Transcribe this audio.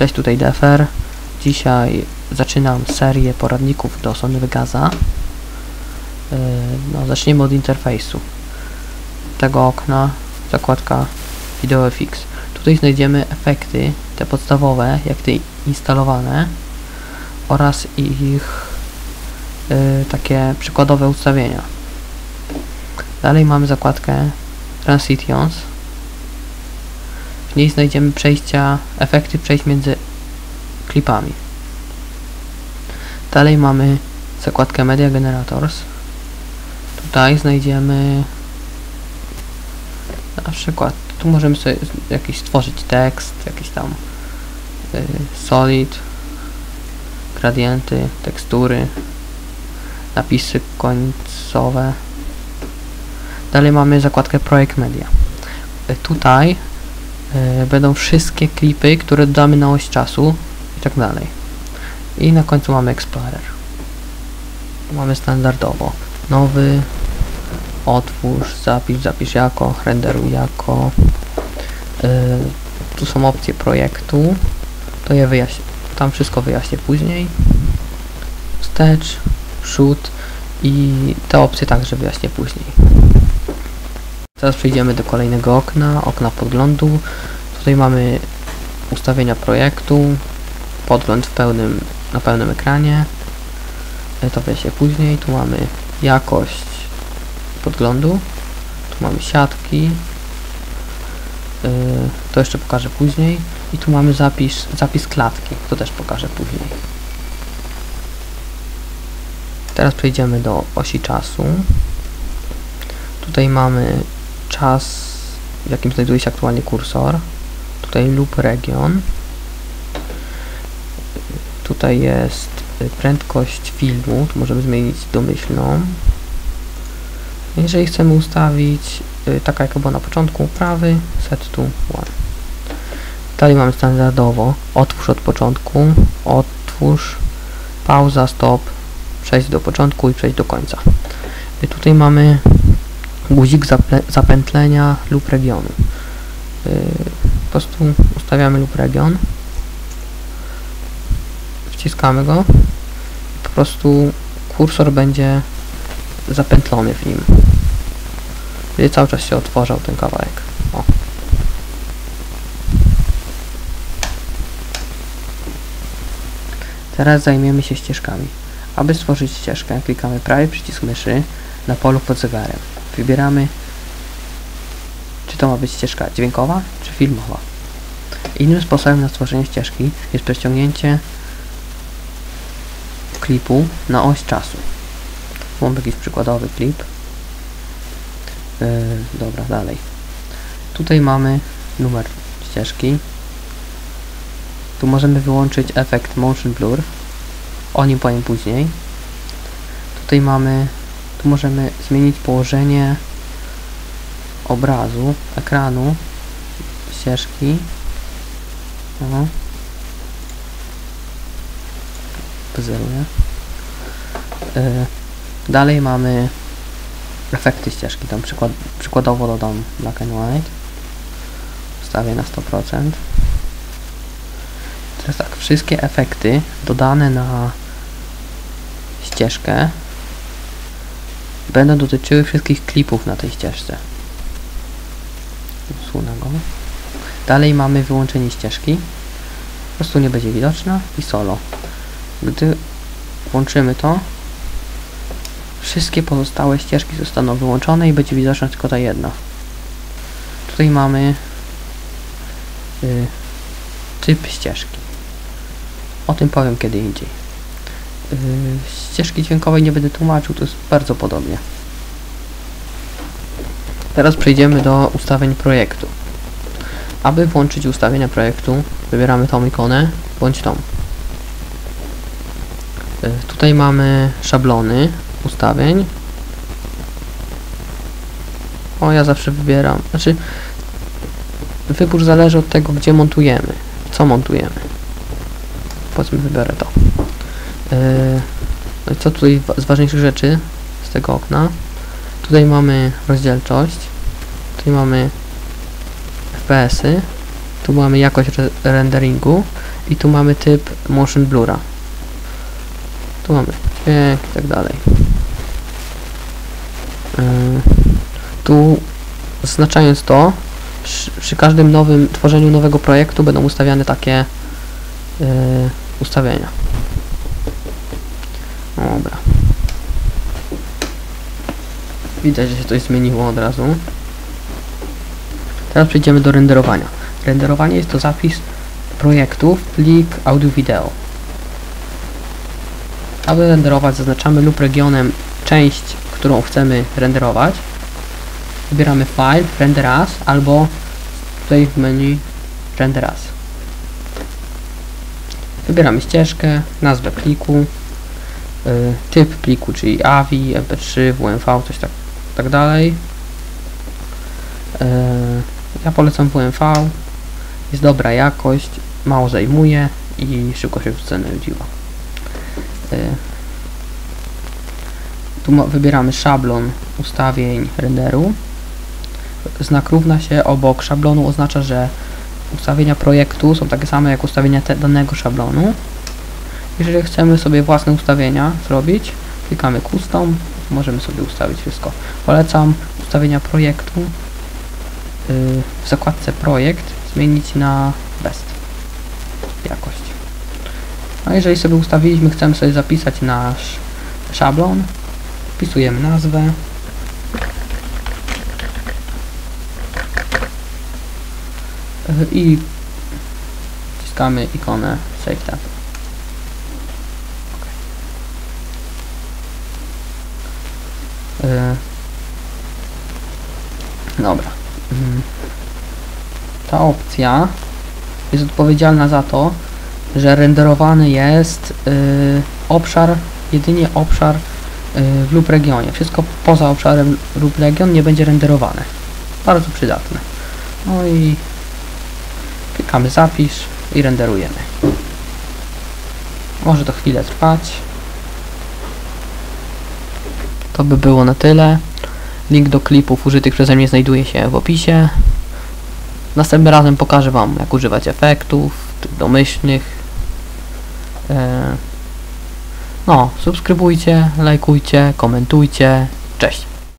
Cześć, tutaj Defer. Dzisiaj zaczynam serię poradników do Sony Vegaza. Yy, No, zaczniemy od interfejsu. Tego okna, zakładka VideoFX. Tutaj znajdziemy efekty, te podstawowe, jak te instalowane oraz ich yy, takie przykładowe ustawienia. Dalej mamy zakładkę Transitions. W niej znajdziemy przejścia, efekty przejść między klipami. Dalej mamy zakładkę Media Generators. Tutaj znajdziemy na przykład, tu możemy sobie jakiś stworzyć tekst, jakiś tam y, solid, gradienty, tekstury, napisy końcowe. Dalej mamy zakładkę Projekt Media. Y, Tutaj będą wszystkie klipy, które dodamy na oś czasu i tak dalej. I na końcu mamy Explorer. Mamy standardowo nowy, otwórz, zapisz, zapisz jako, renderuj jako. Y, tu są opcje projektu. To je wyjaśnię. Tam wszystko wyjaśnię później. Wstecz, przód i te opcje także wyjaśnię później. Teraz przejdziemy do kolejnego okna, okna podglądu. Tutaj mamy ustawienia projektu, podgląd w pełnym, na pełnym ekranie. To wyjaśnię później. Tu mamy jakość podglądu. Tu mamy siatki. E, To jeszcze pokażę później. I tu mamy zapis, zapis klatki. To też pokażę później. Teraz przejdziemy do osi czasu. Tutaj mamy czas, w jakim znajduje się aktualnie kursor. Tutaj lub region. Tutaj jest prędkość filmu, tu możemy zmienić domyślną. Jeżeli chcemy ustawić y, taka jaka była na początku, prawy, set to one. Dalej mamy standardowo otwórz od początku, otwórz, pauza, stop, przejść do początku i przejść do końca. Y, Tutaj mamy guzik zapętlenia lub regionu. Yy, po prostu ustawiamy lub region, wciskamy go po prostu kursor będzie zapętlony w nim. Będzie cały czas się otwarzał ten kawałek. O. Teraz zajmiemy się ścieżkami. Aby stworzyć ścieżkę, klikamy prawy przycisk myszy na polu pod zegarem. Wybieramy, czy to ma być ścieżka dźwiękowa, czy filmowa. Innym sposobem na stworzenie ścieżki jest przeciągnięcie klipu na oś czasu. Mam jakiś przykładowy klip. Yy, dobra, dalej. Tutaj mamy numer ścieżki. Tu możemy wyłączyć efekt Motion Blur. O nim powiem później. Tutaj mamy tu możemy zmienić położenie obrazu, ekranu, ścieżki. No. Pozeruję. Yy, dalej mamy efekty ścieżki. Tam przykład, przykładowo dodam black and white. Ustawię na 100%. Teraz tak, wszystkie efekty dodane na ścieżkę będą dotyczyły wszystkich klipów na tej ścieżce. Usunę go. Dalej mamy wyłączenie ścieżki. Po prostu nie będzie widoczna i solo. Gdy włączymy to, wszystkie pozostałe ścieżki zostaną wyłączone i będzie widoczna tylko ta jedna. Tutaj mamy y, typ ścieżki. O tym powiem kiedy indziej. Yy, ścieżki dźwiękowej nie będę tłumaczył, to jest bardzo podobnie. Teraz przejdziemy do ustawień projektu. Aby włączyć ustawienia projektu, wybieramy tą ikonę, bądź tą. Yy, tutaj mamy szablony ustawień. O, ja zawsze wybieram, znaczy wybór zależy od tego, gdzie montujemy, co montujemy. Powiedzmy, wybiorę to. Yy, no i co tutaj z ważniejszych rzeczy z tego okna? Tutaj mamy rozdzielczość, tutaj mamy FPS-y, tu mamy jakość re renderingu i tu mamy typ motion blura. Tu mamy dźwięk i tak dalej. Yy, tu zaznaczając to, przy, przy każdym nowym tworzeniu nowego projektu będą ustawiane takie yy, ustawienia. Dobra. Widać, że się coś zmieniło od razu. Teraz przejdziemy do renderowania. Renderowanie jest to zapis projektu w plik audio-wideo. Aby renderować zaznaczamy lub regionem część, którą chcemy renderować. Wybieramy File, Render As albo tutaj w menu Render As. Wybieramy ścieżkę, nazwę pliku, typ pliku, czyli AVI, MP3, WMV, coś tak, tak dalej. Y, ja polecam WMV, jest dobra jakość, mało zajmuje i szybko się wrzuca na YouTube. Y, tu wybieramy szablon ustawień renderu. Znak równa się obok szablonu oznacza, że ustawienia projektu są takie same jak ustawienia danego szablonu. Jeżeli chcemy sobie własne ustawienia zrobić, klikamy custom, możemy sobie ustawić wszystko. Polecam ustawienia projektu yy, w zakładce projekt zmienić na best jakość. A jeżeli sobie ustawiliśmy, chcemy sobie zapisać nasz szablon, wpisujemy nazwę. Yy, I wciskamy ikonę Save Tab. Dobra. Mm. Ta opcja jest odpowiedzialna za to, że renderowany jest yy, obszar, jedynie obszar yy, w lub regionie. Wszystko poza obszarem lub region nie będzie renderowane. Bardzo przydatne. No i klikamy zapisz i renderujemy. Może to chwilę trwać. To by było na tyle. Link do klipów użytych przeze mnie znajduje się w opisie. Następnym razem pokażę Wam, jak używać efektów, tych domyślnych. E, no, subskrybujcie, lajkujcie, komentujcie. Cześć!